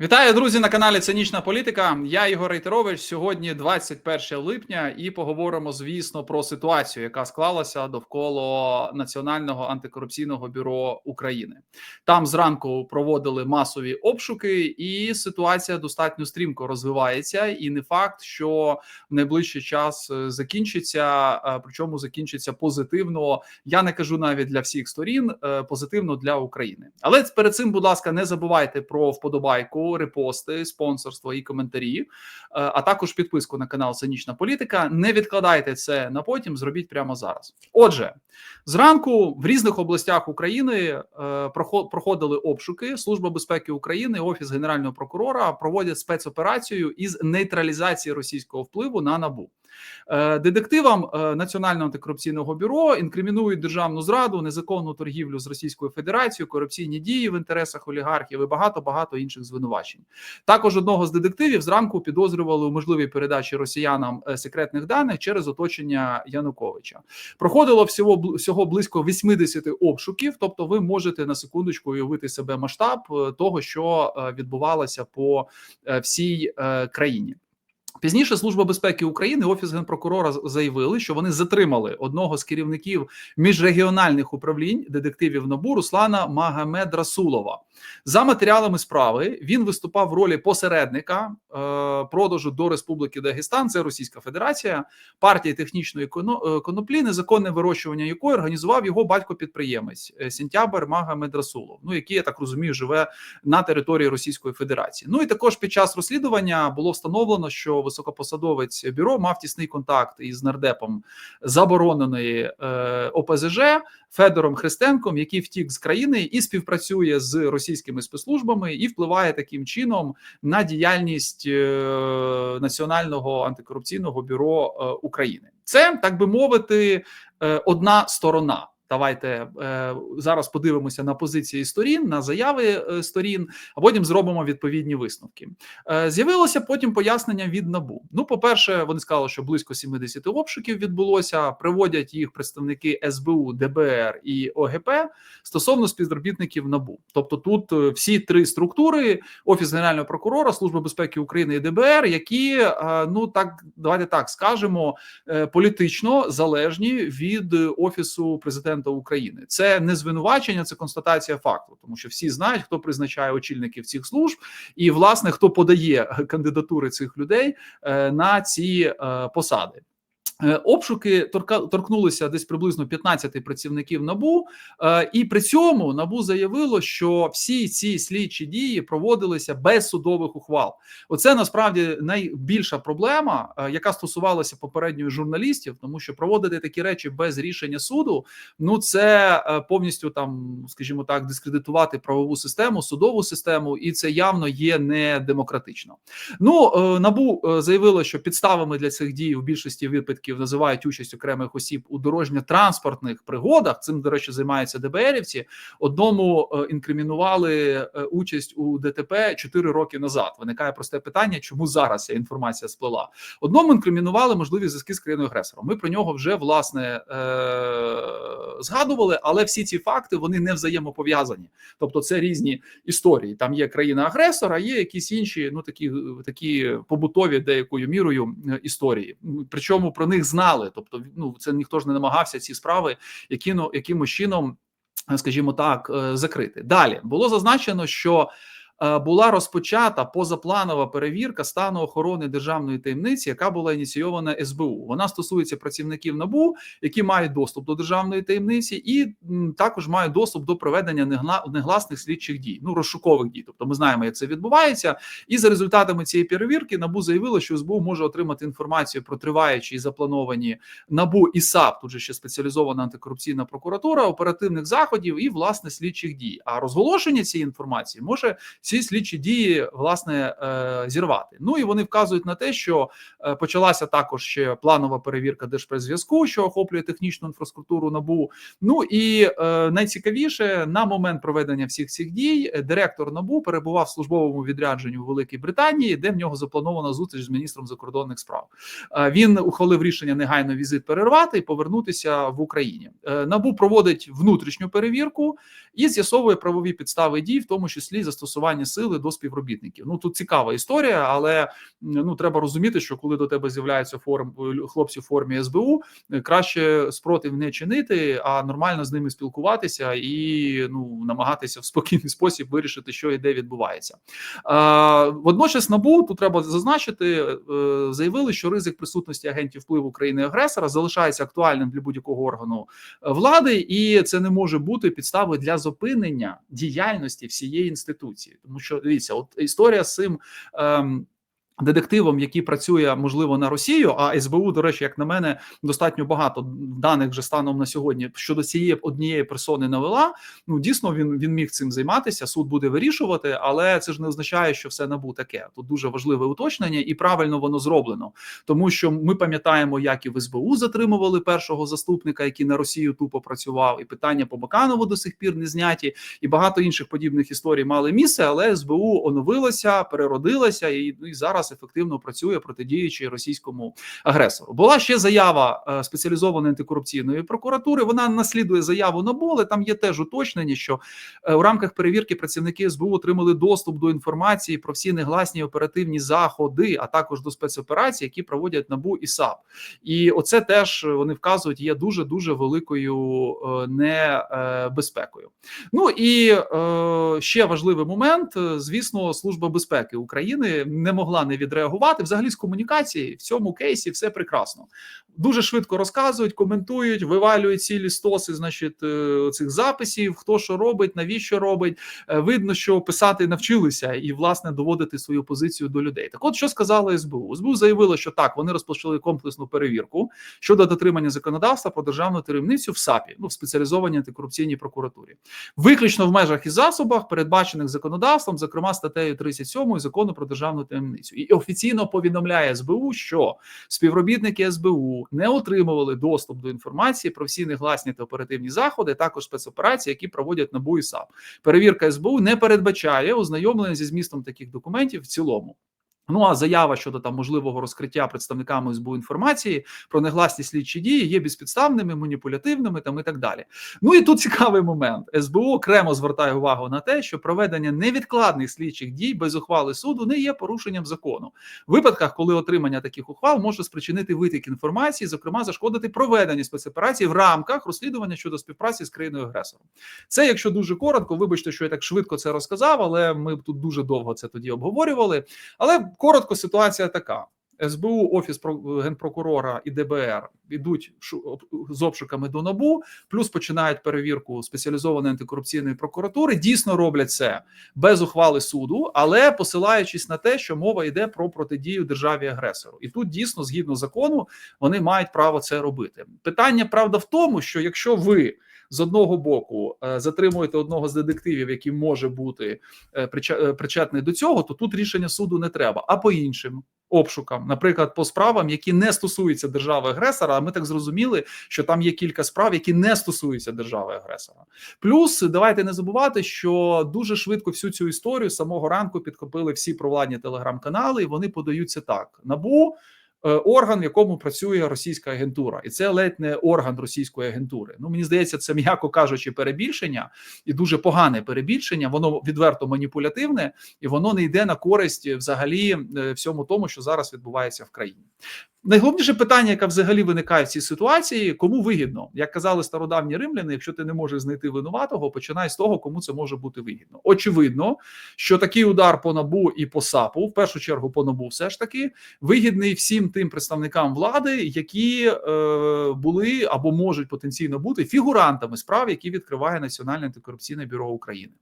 Вітаю, друзі, на каналі Цинічна Політика. Я Ігор Рейтерович. Сьогодні 21 липня, і поговоримо, звісно, про ситуацію, яка склалася довкола Національного антикорупційного бюро України. Там зранку проводили масові обшуки, і ситуація достатньо стрімко розвивається. І не факт, що в найближчий час е, закінчиться, е, причому закінчиться позитивно. Я не кажу навіть для всіх сторін, е, позитивно для України. Але перед цим, будь ласка, не забувайте про вподобайку репости, спонсорство і коментарі, е, а також підписку на канал Цинічна Політика. Не відкладайте це на потім, зробіть прямо зараз. Отже, зранку в різних областях України е, проходили обшуки. Служба безпеки України, офіс генерального прокурора проводять спецоперацію із нейтралізації російського впливу на набу. Е, детективам Національного антикорупційного бюро інкримінують державну зраду, незаконну торгівлю з Російською Федерацією, корупційні дії в інтересах олігархів і багато багато інших звинувачень. Також одного з детективів зранку підозрювали у можливій передачі росіянам е, секретних даних через оточення Януковича. Проходило всього всього близько 80 обшуків. Тобто, ви можете на секундочку уявити себе масштаб е, того, що відбувалося по всій країні. Пізніше служба безпеки України офіс генпрокурора заявили, що вони затримали одного з керівників міжрегіональних управлінь детективів НАБУ Руслана Магомед Расулова. За матеріалами справи він виступав в ролі посередника е, продажу до Республіки Дагестан, це Російська Федерація, партії технічної е, коноплі, незаконне вирощування якої організував його батько-підприємець е, Сентябр Магомед Расулов, ну який я так розумію, живе на території Російської Федерації. Ну і також під час розслідування було встановлено, що високопосадовець бюро мав тісний контакт із нардепом забороненої е, ОПЗЖ Федором Христенком, який втік з країни і співпрацює з російськими спецслужбами і впливає таким чином на діяльність е, Національного антикорупційного бюро е, України. Це так би мовити, одна сторона. Давайте е, зараз подивимося на позиції сторін, на заяви е, сторін, а потім зробимо відповідні висновки. Е, З'явилося потім пояснення від набу. Ну, по перше, вони сказали, що близько 70 обшуків відбулося. Приводять їх представники СБУ, ДБР і ОГП стосовно співробітників набу. Тобто, тут е, всі три структури: офіс генерального прокурора, служба безпеки України і ДБР, які е, ну так давайте так скажемо, е, політично залежні від офісу президента президента України. Це не звинувачення, це констатація факту, тому що всі знають, хто призначає очільників цих служб, і власне хто подає кандидатури цих людей е, на ці е, посади. Е, обшуки торкнулися десь приблизно 15 працівників набу, е, і при цьому набу заявило, що всі ці слідчі дії проводилися без судових ухвал. Оце насправді найбільша проблема, е, яка стосувалася попередньої журналістів, тому що проводити такі речі без рішення суду ну це повністю там, скажімо так, дискредитувати правову систему, судову систему, і це явно є не демократично. Ну набу заявило, що підставами для цих дій в більшості випадків випадків називають участь окремих осіб у дорожньо-транспортних пригодах. Цим до речі займаються ДБРівці. Одному е, інкримінували е, участь у ДТП 4 роки назад. Виникає просте питання, чому зараз ця інформація сплила. Одному інкримінували можливі зв'язки з країною агресором. Ми про нього вже власне е- згадували, але всі ці факти вони не взаємопов'язані. Тобто, це різні історії. Там є країна-агресор, а є якісь інші, ну такі такі побутові деякою мірою історії. Причому про них них знали. Тобто, ну це ніхто ж не намагався ці справи яким, якимось чином, скажімо так, е, закрити. Далі було зазначено, що була розпочата позапланова перевірка стану охорони державної таємниці, яка була ініційована СБУ. Вона стосується працівників набу, які мають доступ до державної таємниці, і також мають доступ до проведення негласних слідчих дій, ну розшукових дій. Тобто, ми знаємо, як це відбувається. І за результатами цієї перевірки набу заявило, що СБУ може отримати інформацію про триваючі і заплановані набу і САП, тут же ще спеціалізована антикорупційна прокуратура, оперативних заходів і власне слідчих дій. А розголошення цієї інформації може ці слідчі дії власне е, зірвати. Ну і вони вказують на те, що е, почалася також ще планова перевірка Держпресзв'язку, що охоплює технічну інфраструктуру набу. Ну і е, найцікавіше на момент проведення всіх цих дій директор набу перебував в службовому відрядженні у Великій Британії, де в нього запланована зустріч з міністром закордонних справ. Він ухвалив рішення негайно візит перервати і повернутися в Україні. Набу проводить внутрішню перевірку і з'ясовує правові підстави дій, в тому числі застосування застосування сили до співробітників. Ну тут цікава історія, але ну треба розуміти, що коли до тебе з'являються форм хлопці в формі СБУ, краще спротив не чинити, а нормально з ними спілкуватися і ну намагатися в спокійний спосіб вирішити, що і де відбувається. А, Водночас набу тут треба зазначити, е, заявили, що ризик присутності агентів впливу країни агресора залишається актуальним для будь-якого органу влади, і це не може бути підставою для зупинення діяльності всієї інституції, тому що дивіться, от історія з цим. Ем, Детективом, який працює можливо на Росію, а СБУ, до речі, як на мене, достатньо багато даних вже станом на сьогодні щодо цієї однієї персони навела. Ну дійсно він він міг цим займатися. Суд буде вирішувати, але це ж не означає, що все набу таке. Тут дуже важливе уточнення, і правильно воно зроблено, тому що ми пам'ятаємо, як і в СБУ затримували першого заступника, який на Росію тупо працював, і питання по Баканову до сих пір не зняті, і багато інших подібних історій мали місце, але СБУ оновилося, переродилася і, ну, і зараз зараз ефективно працює протидіючи російському агресору. Була ще заява е, спеціалізованої антикорупційної прокуратури. Вона наслідує заяву НАБУ, але там є теж уточнення, що е, у рамках перевірки працівники СБУ отримали доступ до інформації про всі негласні оперативні заходи, а також до спецоперацій, які проводять набу і САП. І оце теж вони вказують є дуже дуже великою е, небезпекою. Ну і ще важливий момент: звісно, служба безпеки України не могла не відреагувати. Взагалі з комунікації в цьому кейсі все прекрасно. Дуже швидко розказують, коментують, вивалюють цілі стоси, значить, е, цих записів, хто що робить, навіщо робить. Е, видно, що писати навчилися і власне доводити свою позицію до людей. Так, от що сказала СБУ? СБУ заявило, що так вони розпочали комплексну перевірку щодо дотримання законодавства про державну таємницю в САПі, ну в спеціалізованій антикорупційній прокуратурі, виключно в межах і засобах, передбачених законодавством, зокрема статтею 37 закону про державну таємницю і офіційно повідомляє СБУ, що співробітники СБУ не отримували доступ до інформації про всі негласні та оперативні заходи, також спецоперації, які проводять НАБУ і САП. Перевірка СБУ не передбачає ознайомлення зі змістом таких документів в цілому. Ну а заява щодо там можливого розкриття представниками СБУ інформації про негласні слідчі дії є безпідставними, маніпулятивними там і так далі. Ну і тут цікавий момент. СБУ окремо звертає увагу на те, що проведення невідкладних слідчих дій без ухвали суду не є порушенням закону. В випадках, коли отримання таких ухвал може спричинити витік інформації, зокрема зашкодити проведення спецоперації в рамках розслідування щодо співпраці з країною агресором. Це, якщо дуже коротко, вибачте, що я так швидко це розказав, але ми тут дуже довго це тоді обговорювали. Але коротко ситуація така: СБУ, офіс генпрокурора і ДБР йдуть з обшуками до набу, плюс починають перевірку спеціалізованої антикорупційної прокуратури. Дійсно роблять це без ухвали суду, але посилаючись на те, що мова йде про протидію державі агресору, і тут дійсно, згідно закону, вони мають право це робити. Питання правда в тому, що якщо ви з одного боку е, затримуєте одного з детективів, який може бути е, е, причетний до цього, то тут рішення суду не треба. А по іншим обшукам, наприклад, по справам, які не стосуються держави агресора. А ми так зрозуміли, що там є кілька справ, які не стосуються держави агресора. Плюс давайте не забувати, що дуже швидко всю цю історію самого ранку підкопили всі провладні телеграм-канали, і вони подаються так: набу. Е, орган, в якому працює російська агентура, і це ледь не орган російської агентури. Ну мені здається, це м'яко кажучи, перебільшення і дуже погане перебільшення. Воно відверто маніпулятивне і воно не йде на користь взагалі е, всьому тому, що зараз відбувається в країні. Найголовніше питання, яке взагалі виникає в цій ситуації, кому вигідно, як казали стародавні римляни, якщо ти не можеш знайти винуватого, починай з того, кому це може бути вигідно. Очевидно, що такий удар по набу і по САПу, в першу чергу по набу, все ж таки вигідний всім тим представникам влади, які е, були або можуть потенційно бути фігурантами справ, які відкриває Національне антикорупційне бюро України.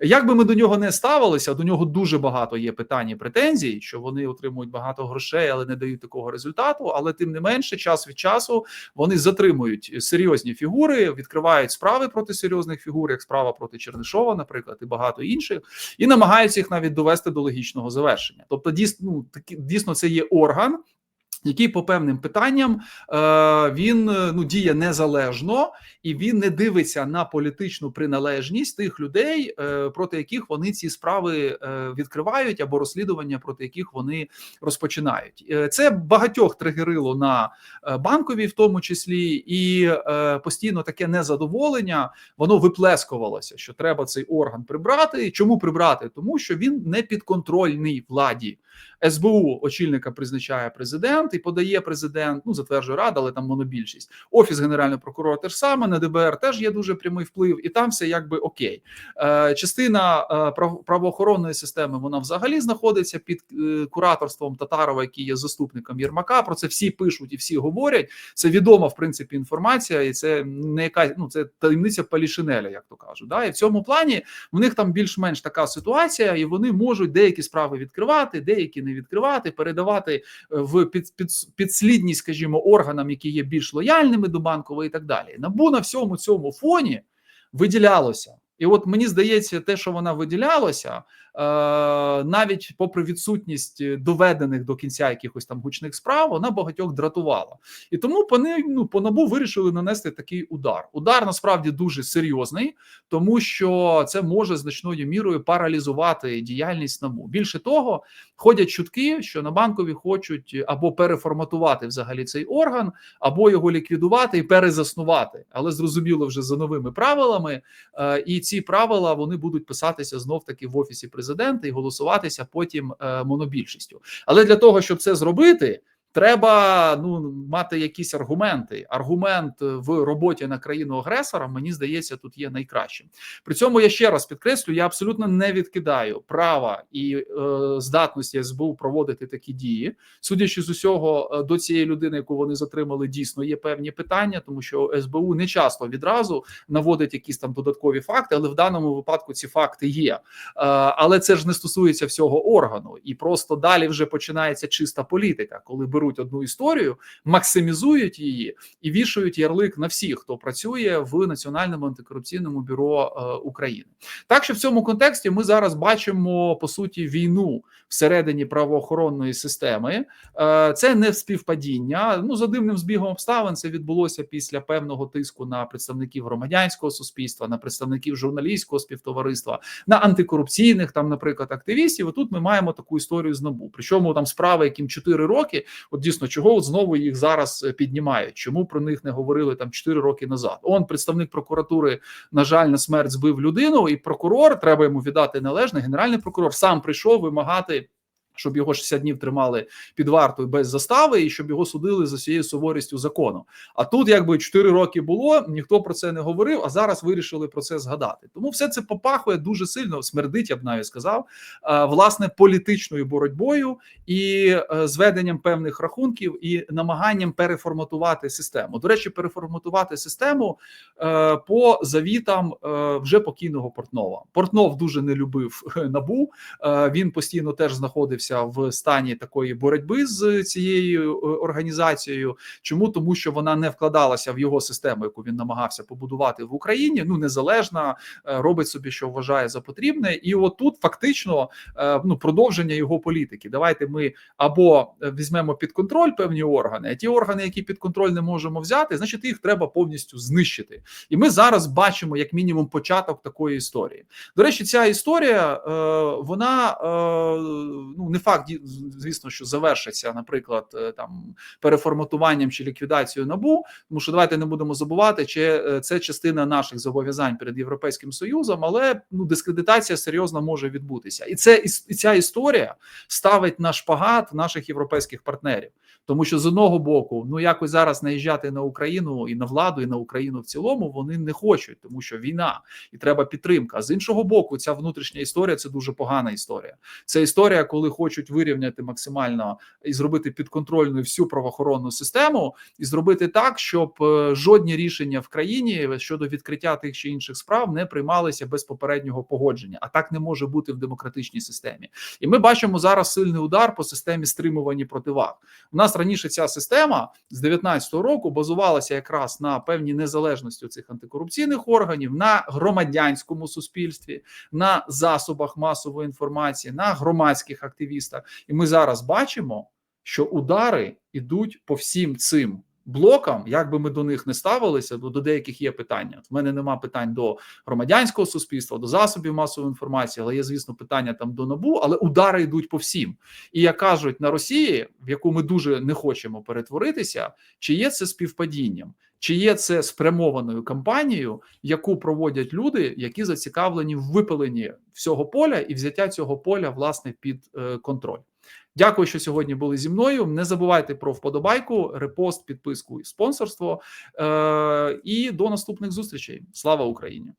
Як би ми до нього не ставилися, до нього дуже багато є питань і претензій, що вони отримують багато грошей, але не дають такого результату але тим не менше, час від часу вони затримують серйозні фігури, відкривають справи проти серйозних фігур, як справа проти Чернишова, наприклад, і багато інших, і намагаються їх навіть довести до логічного завершення. Тобто, дійсно, ну, дійсно, це є орган. Який по певним питанням е, він е, ну діє незалежно і він не дивиться на політичну приналежність тих людей, е, проти яких вони ці справи відкривають або розслідування, проти яких вони розпочинають. Це багатьох тригерило на банковій, в тому числі, і постійно таке незадоволення воно виплескувалося, що треба цей орган прибрати. Чому прибрати? Тому що він не підконтрольний владі. СБУ очільника призначає президент і подає президент. Ну затверджує рада, але там монобільшість. Офіс генерального прокурора теж саме на ДБР теж є дуже прямий вплив, і там все якби окей. Е, Частина е, прав, правоохоронної системи вона взагалі знаходиться під е, кураторством Татарова, який є заступником Єрмака. Про це всі пишуть і всі говорять. Це відома в принципі інформація, і це не яка ну це таємниця Палішинеля, як то кажуть. Да? І в цьому плані в них там більш-менш така ситуація, і вони можуть деякі справи відкривати, деякі не відкривати, передавати в під, під, підслідність, скажімо, органам, які є більш лояльними до банкової, і так далі. Набу на всьому цьому фоні виділялося. І от мені здається, те, що вона виділялося, е, навіть попри відсутність доведених до кінця якихось там гучних справ, вона багатьох дратувала. І тому вони ну по набу вирішили нанести такий удар. Удар насправді дуже серйозний, тому що це може значною мірою паралізувати діяльність набу. Більше того, ходять чутки, що на банкові хочуть або переформатувати взагалі цей орган, або його ліквідувати і перезаснувати, але зрозуміло вже за новими правилами. Е, і ці правила вони будуть писатися знов таки в офісі президента і голосуватися потім е, монобільшістю. Але для того, щоб це зробити. Треба ну мати якісь аргументи. Аргумент в роботі на країну агресора, мені здається, тут є найкращим. При цьому я ще раз підкреслю: я абсолютно не відкидаю права і е, здатності СБУ проводити такі дії. Судячи з усього, е, до цієї людини, яку вони затримали, дійсно є певні питання, тому що СБУ не часто відразу наводить якісь там додаткові факти, але в даному випадку ці факти є. Е, але це ж не стосується всього органу, і просто далі вже починається чиста політика, коли беруть одну історію, максимізують її і вішають ярлик на всіх, хто працює в Національному антикорупційному бюро е, України. Так що в цьому контексті ми зараз бачимо по суті війну всередині правоохоронної системи. Е, це не співпадіння. Ну за дивним збігом обставин це відбулося після певного тиску на представників громадянського суспільства, на представників журналістського співтовариства, на антикорупційних там, наприклад, активістів. І тут ми маємо таку історію з набу. Причому там справи, яким 4 роки, от дійсно чого от знову їх зараз е, піднімають? Чому про них не говорили там 4 роки назад? Он представник прокуратури, на жаль, на смерть збив людину, і прокурор треба йому віддати належне. Генеральний прокурор сам прийшов вимагати. Щоб його 60 днів тримали під вартою без застави, і щоб його судили за цією суворістю закону. А тут, якби 4 роки було, ніхто про це не говорив. А зараз вирішили про це згадати. Тому все це попахує дуже сильно, смердить, я б навіть сказав, власне, політичною боротьбою і зведенням певних рахунків і намаганням переформатувати систему. До речі, переформатувати систему по завітам вже покійного Портнова. Портнов дуже не любив набу. Він постійно теж знаходився в стані такої боротьби з цією організацією. Чому тому, що вона не вкладалася в його систему, яку він намагався побудувати в Україні? Ну незалежна, робить собі, що вважає за потрібне, і отут фактично ну продовження його політики. Давайте ми або візьмемо під контроль певні органи, а ті органи, які під контроль не можемо взяти, значить їх треба повністю знищити. І ми зараз бачимо як мінімум початок такої історії. До речі, ця історія вона ну не факт, звісно, що завершиться, наприклад, е, там переформатуванням чи ліквідацією набу. Тому що давайте не будемо забувати, чи е, це частина наших зобов'язань перед європейським союзом, але ну дискредитація серйозно може відбутися, і це і ця історія ставить на шпагат наших європейських партнерів. Тому що з одного боку, ну якось зараз наїжджати на Україну і на владу, і на Україну в цілому вони не хочуть, тому що війна і треба підтримка. З іншого боку, ця внутрішня історія це дуже погана історія. Це історія, коли хочуть вирівняти максимально і зробити підконтрольною всю правоохоронну систему, і зробити так, щоб е, жодні рішення в країні щодо відкриття тих чи інших справ не приймалися без попереднього погодження. А так не може бути в демократичній системі. І ми бачимо зараз сильний удар по системі стримувані противаг. У нас раніше ця система з 19-го року базувалася якраз на певній незалежності цих антикорупційних органів, на громадянському суспільстві, на засобах масової інформації, на громадських активістах. І ми зараз бачимо. що удари йдуть по всім цим блокам, як би ми до них не ставилися, бо до деяких є питання. В мене нема питань до громадянського суспільства, до засобів масової інформації, але є, звісно, питання там до набу, але удари йдуть по всім. І як кажуть на Росії, в яку ми дуже не хочемо перетворитися, чи є це співпадінням, чи є це спрямованою кампанією, яку проводять люди, які зацікавлені в випиленні всього поля і взяття цього поля власне під е, контроль. Дякую, що сьогодні були зі мною. Не забувайте про вподобайку, репост, підписку і спонсорство. Е, І до наступних зустрічей. Слава Україні!